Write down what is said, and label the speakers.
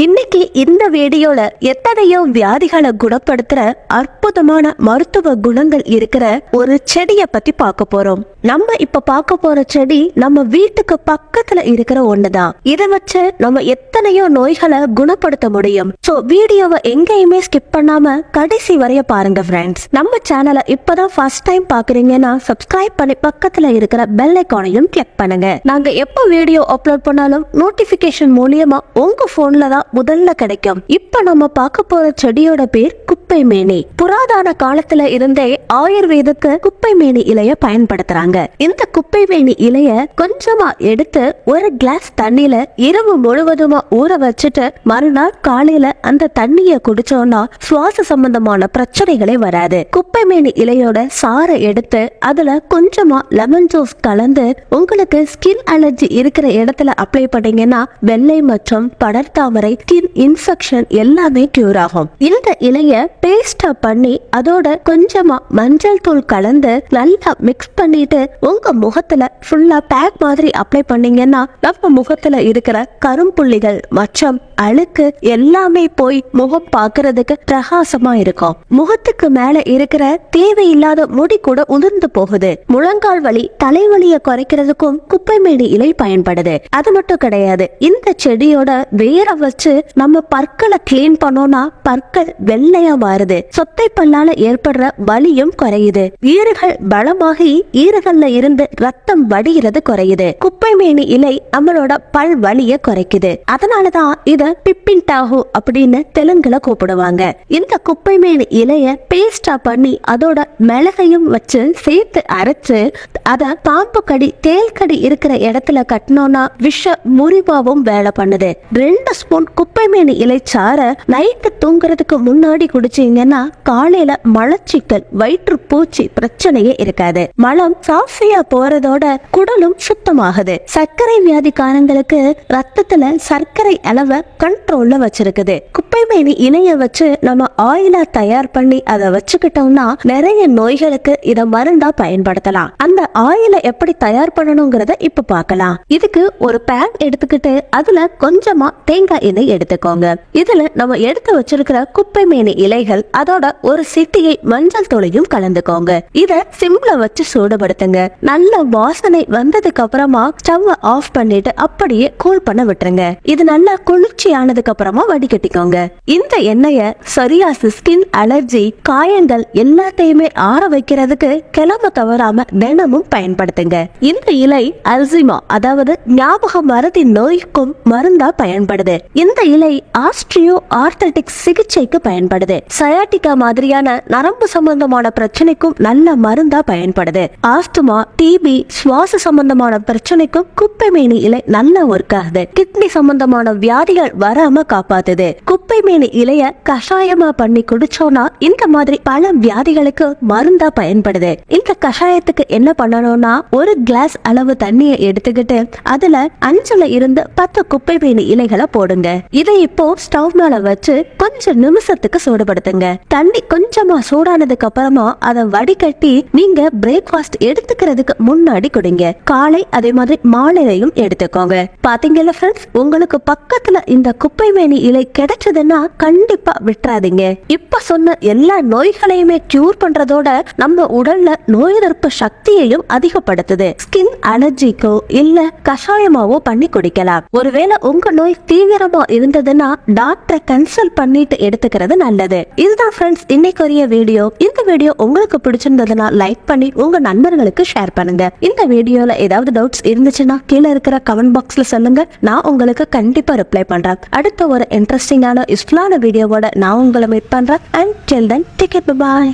Speaker 1: இன்னைக்கு இந்த வீடியோல எத்தனையோ வியாதிகளை குணப்படுத்துற அற்புதமான மருத்துவ குணங்கள் இருக்கிற ஒரு செடியை பத்தி பார்க்க போறோம். நம்ம இப்ப பார்க்க போற செடி நம்ம வீட்டுக்கு பக்கத்துல இருக்கிற ஒண்ணுதான். இதை வச்சு நம்ம எத்தனையோ நோய்களை குணப்படுத்த முடியும். சோ வீடியோவை எங்கேயுமே ஸ்கிப் பண்ணாம கடைசி வரைய பாருங்க ஃப்ரெண்ட்ஸ் நம்ம சேனலை இப்பதான் ஃபர்ஸ்ட் டைம் பாக்குறீங்கன்னா சப்ஸ்கிரைப் பண்ணி பக்கத்துல இருக்கிற பெல் ஐக்கானையும் கிளிக் பண்ணுங்க. நாங்க எப்போ வீடியோ அப்லோட் பண்ணாலும் நோட்டிபிகேஷன் மூலியமா உங்க போன்ல தான் முதல்ல கிடைக்கும். இப்ப நம்ம பார்க்க போற செடியோட பேர் குப்பை மேனி புராதான காலத்துல இருந்தே ஆயுர்வேதத்துக்கு குப்பை மேனி இலைய பயன்படுத்துறாங்க. இந்த குப்பை மேனி இலைய கொஞ்சமா எடுத்து ஒரு கிளாஸ் தண்ணியில இரவு முழுவதுமா ஊற வச்சுட்டு மறுநாள் காலையில அந்த தண்ணிய குடிச்சோம்னா சுவாச சம்பந்தமான பிரச்சனைகளே வராது. குப்பை மேனி இலையோட சாறை எடுத்து அதுல கொஞ்சமா லெமன் ஜூஸ் கலந்து உங்களுக்கு ஸ்கின் அலர்ஜி இருக்கிற இடத்துல அப்ளை பண்ணீங்கன்னா வெள்ளை மற்றும் படர்தாமரை ஸ்கின் இன்ஃபெக்ஷன் எல்லாமே கியூர் ஆகும். இந்த இலைய பேஸ்டா பண்ணி அதோட கொஞ்சமா மஞ்சள் தூள் கலந்து நல்லா மிக்ஸ் பண்ணிட்டு உங்க முகத்துல ஃபுல்லா பேக் மாதிரி அப்ளை பண்ணீங்கன்னா நம்ம முகத்துல இருக்கிற கரும்புள்ளிகள் மச்சம் அழுக்கு எல்லாமே போய் முகம் பாக்குறதுக்கு பிரகாசமா இருக்கும். முகத்துக்கு மேல இருக்கிற தேவையில்லாத முடி கூட உதிர்ந்து போகுது. முழங்கால் வலி தலைவலிய குறைக்கிறதுக்கும் குப்பைமேனி இலை பயன்படுது. அது மட்டும் கிடையாது. இந்த செடியோட வேற வச்சு நம்ம பற்களை கிளீன் பண்ணோம்னா பற்கள் வெள்ளையா மாறுது சொத்தை பல்லால ஏற்படுற வலியும் குறையுது. ஈறுகள் பலமாகி ஈறுகள்ல இருந்து ரத்தம் வடிகிறது குறையுது. குப்பைமேனி இலை நம்மளோட பல் வலிய குறைக்குது. அதனாலதான் இத பிப்பின் டாகு அப்படின்னு தெலுங்குல கூப்பிடுவாங்க. இந்த குப்பைமேனி இலைய பேஸ்டா பண்ணி அதோட மிளகையும் வச்சு சேர்த்து அரைச்சு அத பாம்பு கடி தேல் கடி இருக்கிற இடத்துல கட்டினோம்னா விஷ முறிவாவும் வேலை பண்ணுது. ரெண்டு ஸ்பூன் குப்பைமேனி இலைச்சார நைட்டு தூங்குறதுக்கு முன்னாடி குடிச்சீங்கன்னா காலையில மலச்சிக்கல் வயிற்று பூச்சி பிரச்சனையே இருக்காது. மலம் சாஃபியா போறதோட குடலும் சுத்தமாகுது. சர்க்கரை வியாதிக்காரங்களுக்கு ரத்தத்துல சர்க்கரை அளவை கண்ட்ரோல்ல வச்சிருக்குது. குப்பைமேனி இலைய வச்சு நம்ம ஆயிலா தயார் பண்ணி அதை வச்சுக்கிட்டோம்னா நிறைய நோய்களுக்கு இத மருந்தா பயன்படுத்தலாம். அந்த ஆயிலை எப்படி தயார் பண்ணணுங்கிறத இப்ப பார்க்கலாம். இதுக்கு ஒரு பேன் எடுத்துக்கிட்டு அதுல கொஞ்சமா தேங்காய் எண்ணெய் எடுத்துக்கோங்க. இதுல நம்ம எடுத்து வச்சிருக்கிற குப்பை மேனி இலைகள் அதோட ஒரு சிட்டியை மஞ்சள் தூளையும் கலந்துக்கோங்க. இத சிம்ல வச்சு சூடுபடுத்துங்க. நல்ல வாசனை வந்ததுக்கு அப்புறமா ஸ்டவ் ஆஃப் பண்ணிட்டு அப்படியே கூல் பண்ண விட்டுருங்க. இது நல்லா குளிர்ச்சி ஆனதுக்கு அப்புறமா வடிகட்டிக்கோங்க. இந்த எண்ணெய சொரியாசிஸ் ஸ்கின் அலர்ஜி காயங்கள் எல்லாத்தையுமே ஆற வைக்கிறதுக்கு கிளம்ப தவறாம தினமும் பயன்படுத்துங்க. இந்த இலை அல்சிமா அதாவது ஞாபக மருதி நோய்க்கும் மருந்தா பயன்படுது. இந்த இலை ஆஸ்ட்ரியோ ஆர்த்தட்டிக் சிகிச்சைக்கு பயன்படுது. சயாட்டிகா மாதிரியான நரம்பு சம்பந்தமான பிரச்சனைக்கும் நல்ல மருந்தா பயன்படுது. ஆஸ்துமா டிபி சுவாச சம்பந்தமான பிரச்சனைக்கும் குப்பைமேனி இலை நல்ல ஒர்க் ஆகுது. கிட்னி சம்பந்தமான வியாதிகள் வராம காப்பாத்துது. குப்பைமேனி இலைய கஷாயமா பண்ணி குடிச்சோம்னா இந்த மாதிரி பல வியாதிகளுக்கு மருந்தா பயன்படுது. இந்த கஷாயத்துக்கு என்ன பண்ணணும்னா ஒரு கிளாஸ் அளவு தண்ணியை எடுத்துக்கிட்டு அதுல அஞ்சுல இருந்து பத்து குப்பைமேனி இலைகளை போடுங்க. இதை இப்போ ஸ்டவ் மேல வச்சு கொஞ்சம் நிமிஷத்துக்கு சூடுபடுத்துங்க. தண்ணி கொஞ்சமா சூடானதுக்கு அப்புறமா அதை வடிகட்டி நீங்க பிரேக்ஃபாஸ்ட் எடுத்துக்கிறதுக்கு முன்னாடி குடிங்க. காலை அதே மாதிரி மாலையிலையும் எடுத்துக்கோங்க. பாத்தீங்கல்ல ஃப்ரெண்ட்ஸ் உங்களுக்கு பக்கத்துல இந்த குப்பைமேனி இலை கிடைச்சதுன்னா கண்டிப்பா விட்டுறாதீங்க. இப்ப சொன்ன எல்லா நோய்களையுமே கியூர் பண்றதோட நம்ம உடல்ல நோய் எதிர்ப்பு சக்தியையும் அதிகப்படுத்துது. ஸ்கின் அலர்ஜிக்கோ இல்ல கஷாயமாவோ பண்ணி குடிக்கலாம். ஒருவேளை உங்க நோய் தீவிரமா இருந்ததுன்னா டாக்டரை கன்சல்ட் பண்ணிட்டு எடுத்துக்கிறது நல்லது. இதுதான் ஃப்ரெண்ட்ஸ் இன்னைக்குரிய வீடியோ இந்த வீடியோ உங்களுக்கு பிடிச்சிருந்ததுன்னா லைக் பண்ணி உங்க நண்பர்களுக்கு ஷேர் பண்ணுங்க. இந்த வீடியோல ஏதாவது டவுட்ஸ் இருந்துச்சுன்னா கீழே இருக்கிற கமெண்ட் பாக்ஸ்ல சொல்லுங்க. நான் உங்களுக்கு கண்டிப்பா ரிப்ளை பண்றேன். அடுத்த ஒரு இன்ட்ரெஸ்டிங்கான யூஸ்ஃபுல்லான வீடியோவோட நான் உங்களை மீட் பண்றேன். And tell then ticket bye